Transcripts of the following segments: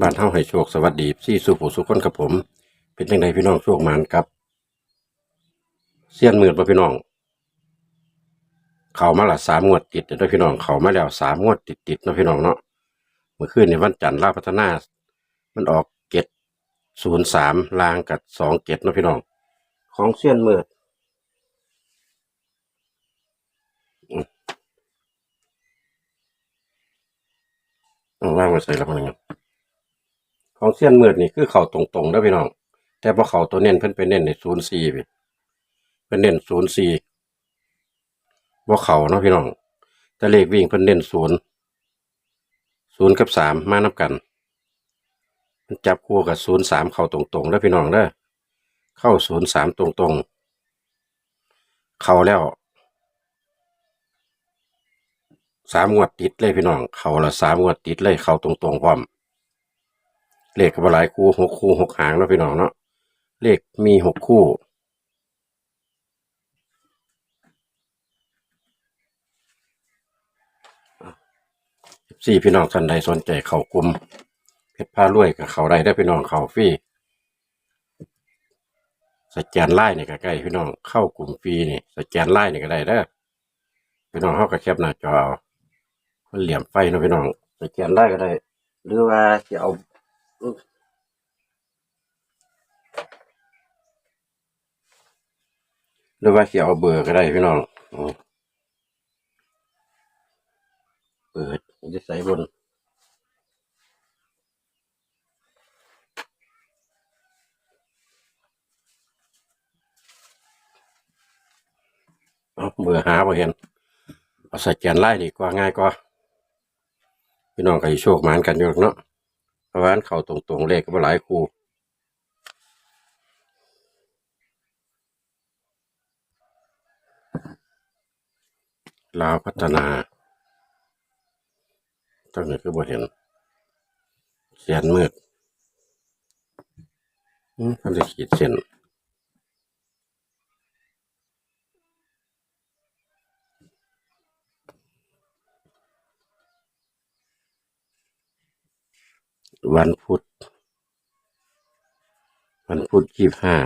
บ้านเฮาให้โชคสวัสดีซี่สุผู้สุขคนกับผม เป็นจังไดพี่น้องโชคมานครับเสี้ยนมืดบ่พี่น้อง เข้ามาละสามงวดติดเด้อพี่น้องเข้ามาแล้วสามงวดติดติดเนาะพี่น้องเนาะเมื่อคืนในวันจันทร์ลาพัฒนา มันออกเกตศูนย์สามลางกับสองเกตเนาะพี่น้อง ของเสี้ยนมืดอืมเอาว่างไว้ใส่ล้วมันยัง ของเสี้ยนมืดนี่คือเข่าตรงๆเด้พี่น้อง แต่พอเข่าตัวเน้นเพิ่นไปเน้นในศูนย์สี่พี่เพิ่นเน้นศูนย์สี่ว่าเข่าเนาะพี่น้อง แต่เลขวิ่งเพิ่นเน้นศูนย์ศูนย์กับสามมานับกันมันจับคู่กับศูนย์สามเข้าตรงๆเด้พี่น้องเด้อเข้าศูนย์สามตรงๆ เข้าแล้วสามงวดติดเลยพี่น้อง เข้าละสามงวดติดเลย เข้าตรงๆพร้อม เลขก็บ่หลายคู่หกคู่หกหางเนาะพี่น้องเนาะเลขมีหกคู่สี่พี่น้องท่านใดสนใจเขากลุ่มเพชรผ้ารวยกับเขาได้ได้พี่น้องเขาฟรีสแกนไล่นี่ก็ใกล้พี่น้องเข้ากลุ่มฟรีนี่สแกนไล่นี่ก็ได้เด้อพี่น้องเข้ากับแคปหน้าจอเอาเหลี่ยมไฟนะพี่น้องสแกนไล่ก็ได้ หรือว่าจะเอา หรือว่าสิเอาเบอร์ก็ได้พี่น้องเปิดจะใส่บนเอเบอร์หาบ่เห็นเอาใส่แกนไล่ดีกว่าง่ายกว่า พี่น้องก็โชคมานกันอยู่หรอกเนาะ เพราะฉะนั้นเข้าตรงๆเลขก็หลายคู่ลาวพัฒนาตั้งแต่คือบ่เห็นเขียนมืดอืมมันจะขีดเส้น วันพุธ วันพุธยี่ห้า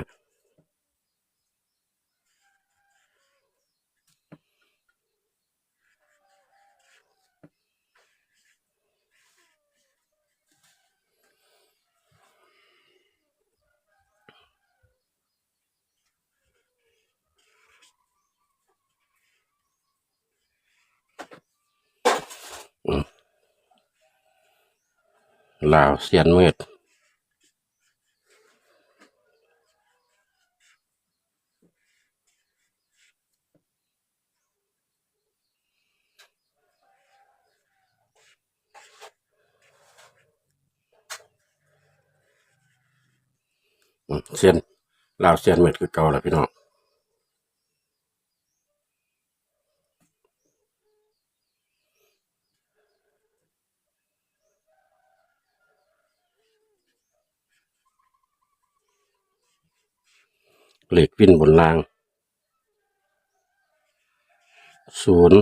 ลาวเสียนมืดเสียนลาวเสียนมืดคือเก่าแล้วพี่น้อง เหล็กวิ่นบนรางศูนย์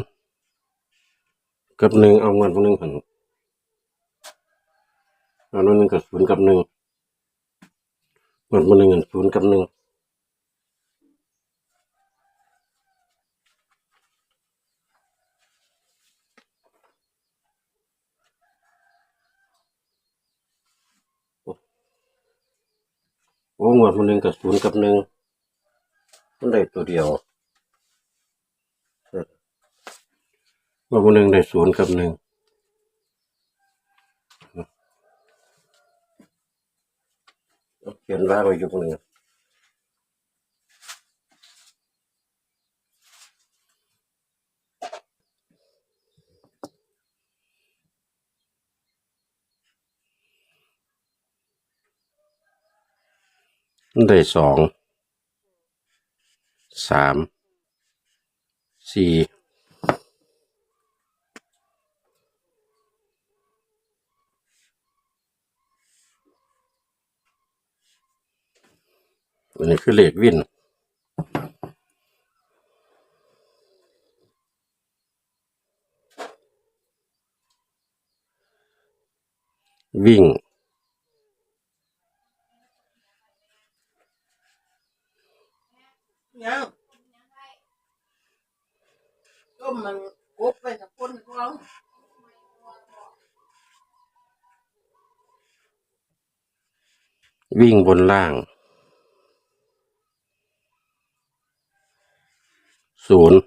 กับหนึ่งเอาเงินพวกหนึ่งหันเอาเงินหนึ่งกับศูนย์กับหนึ่งเงินพวกหนึ่งหันศูนย์กับหนึ่งโอ้เงินพวกหนึ่งกับศูนย์กับหนึ่ง มันได้ตัวเดียวเงินหนึ่งได้ศูนย์กับหนึ่งเขียนว่าไว้อยู่ตรงนี้ได้สอง สามสี่อันนี้คือเลขวินวิ่ง มมันกบไปกับคนกองวิ่งบนล่างศูนย์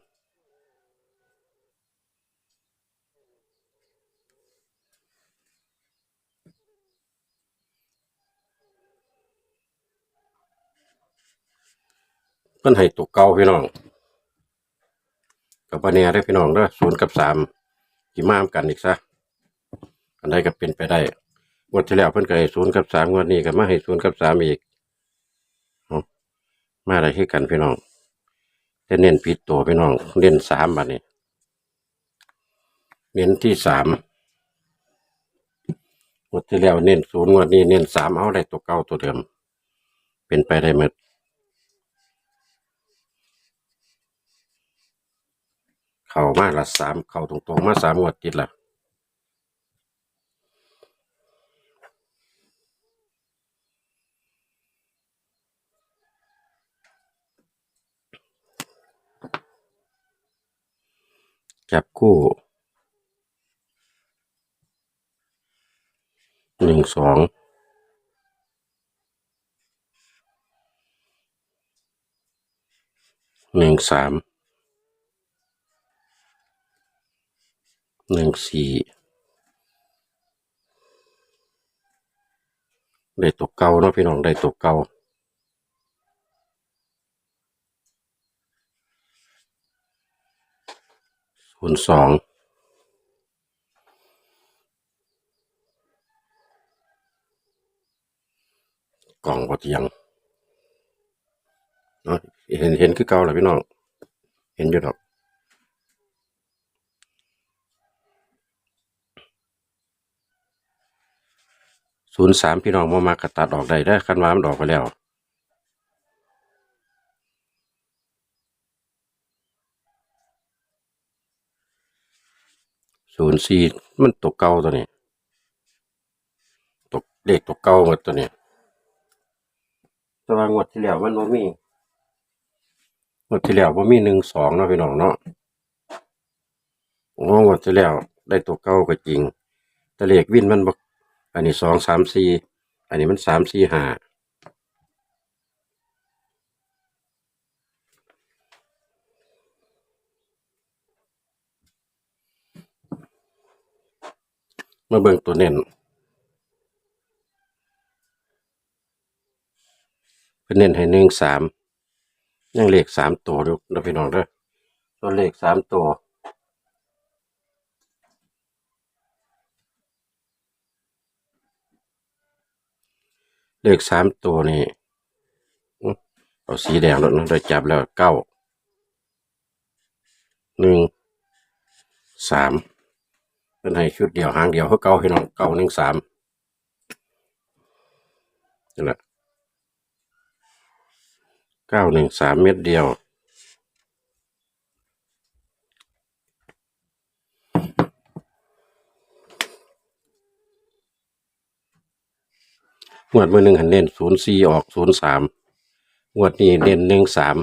มันให้ตกเก่าพี่น้อง กับปะเนียได้พี่น้องเด้อศูนย์กับสามกี่มามกันอีกซะอันใดก็เป็นไปได้งวดที่แล้วเพิ่นก็ให้ศูนย์กับสามงวดนี้ก็มาให้ศูนย์กับสามอีกเอามาได้คือกันพี่น้องเน้นผิดตัวพี่น้องเน้นสามบัดนี้เน้นที่สามงวดที่แล้วเน้นศูนย์งวดนี้เน้นสามเอาได้ตัวเก่าตัวเดิม เป็นไปได้หมด เข้ามาละสามเข้าตรงๆมาสามงวดติดละจับคู่หนึ่งสองหนึ่งสาม หนึ่งสี่ได้ตกเก่าเนาะพี่น้องได้ตกเก่าศูนย์สองกล่องบดยังเนาะเห็นเห็นคือเก่าแหละพี่น้อง เห็นอยู่ดอก ศูนย์สามพี่น้องมามากระตัดออกได้ได้คันว่ามันออกไปแล้วศูนย์สี่มันตกเก่าตัวนี้ตกเลขตกเก่าหมดตัวนี้แต่ว่างวดที่แล้วมันบ่มีงวดที่แล้วบ่มีหนึ่งสองเนาะพี่น้องเนาะโอ้งวดที่แล้วได้ตัวเก่าก็จริง แต่เลขวินมันบ่ อันนี้สองสามสี่อันนี้มันสามสี่ห้ามาเบิ่งตัวเน้นเป็นเน้นให้หนึ่งสามยังเลขสามตัวด้อเด้อพี่น้องเด้อตัวเลขสามตัว เลขสามตัวนี่เอาสีแดงแล้วนะได้จับแล้วเก้าหนึ่งสามเป็นให้ชุดเดียวหางเดียวเขาเก้าให้น้องเก้าหนึ่งสามนี่แหละเก้าหนึ่งสามเม็ดเดียว งวดมือหนึ่งหันเน้นศูนย์สี่ออกศูนย์สามงวดนี้เน้นหนึ่งสาม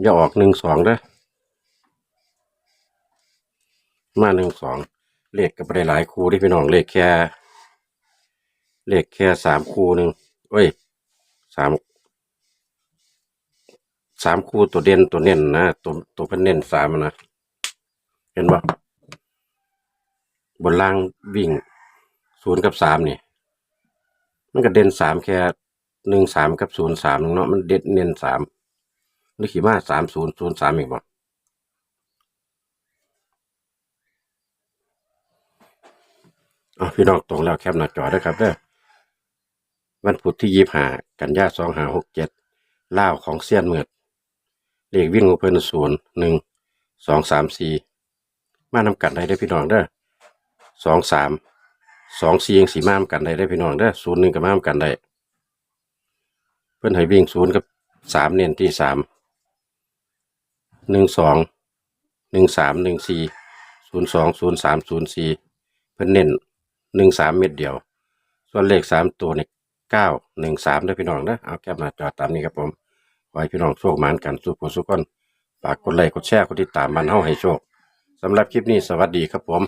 อย่าออกหนึ่งสองเด้อมาหนึ่งสองเลขก็ไม่ได้หลายคู่ที่พี่น้องเลขแค่ เลขแค่สามคู่หนึ่งเอ้ยสามสามคู่ตัวเด่นตัวเน้นนะตัวตัวพิ่นเน้นสามนะเห็นปะบนล่างวิ่งศูนย์กับสามนี่ มันก็เด่นสามแค่หนึ่งสามกับศูนย์สามเนาะมันเด่นเน้นสามหรือขี่มาสามศูนย์ศูนย์สามอีกบ่อ๋อพี่น้องตรงแล้วแคปหน้าจอได้ครับเด้อวันพุธที่ยี่ห้ากันยาสองห้าหกเจ็ดล่าวของเซียนเมือดเลขวิ่งของเพิ่นศูนย์หนึ่งสองสามสี่มานำกันได้ได้พี่น้องเด้อสองสาม สองสี่ยังสีมานกันได้ได้พี่น้องเด้ศูนย์หนึ่งกับมานกันได้เพื่อนให้วิ่งศูนย์กับสามเน้นที่สามหนึ่งสองหนึ่งสามหนึ่งสี่ศูนย์สองศูนย์สามศูนย์สี่เพื่อนเน้นหนึ่งสามเม็ดเดียว ส่วนเลขสามตัวนี่เก้าหนึ่งสามได้พี่น้องนะเอาแคปหน้าจอตามนี้ครับผมขอให้พี่น้องโชคหมานกันสุขผู้สุขคนฝากกดไลค์กดแชร์กดติดตามมันเฮาให้โชคสำหรับคลิปนี้สวัสดีครับผม